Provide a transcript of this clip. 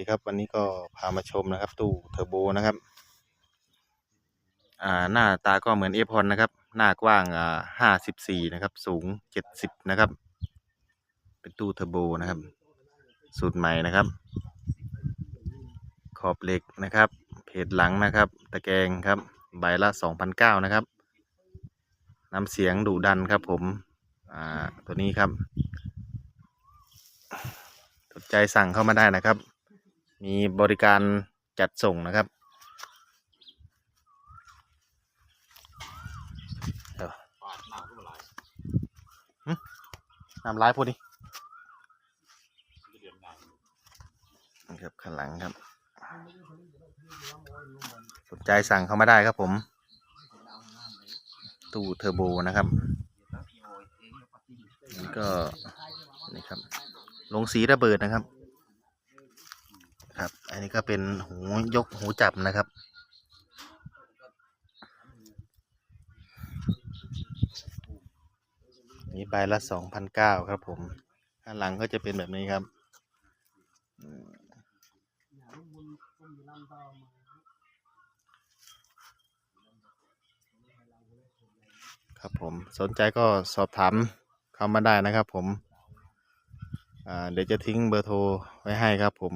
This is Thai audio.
ดีครับวันนี้ก็พามาชมนะครับ ตู้เทอร์โบนะครับ อ่าหน้าตาก็เหมือนเอพอนนะครับ หน้ากว้างอ่าห้าสิบสี่นะครับ สูงเจ็ดสิบนะครับ เป็นตู้เทอร์โบนะครับ สูตรใหม่นะครับ ขอบเหล็กนะครับ เพจหลังนะครับ ตะแกรงครับ ใบละสองพันเก้านะครับน้ำเสียงดุดันครับ ผม อ่าตัวนี้ครับสนใจสั่งเข้ามาได้นะครับ มีบริการจัดส่งนะครับเดี๋ยวหึน้ำร้ายพูดดินี่ครับข้างหลังครับ สนใจสั่งเข้ามาได้ครับผม ตู้เทอร์โบนะครับนี่ก็นี่ครับ ลงสีระเบิดนะครับ ครับ อันนี้ก็เป็นหูยกหูจับนะครับ นี่ใบละสองพันเก้าครับผมข้างหลังก็จะเป็นแบบนี้ครับครับผมสนใจก็สอบถามเข้ามาได้นะครับผม เดี๋ยวจะทิ้งเบอร์โทรไว้ให้ครับผม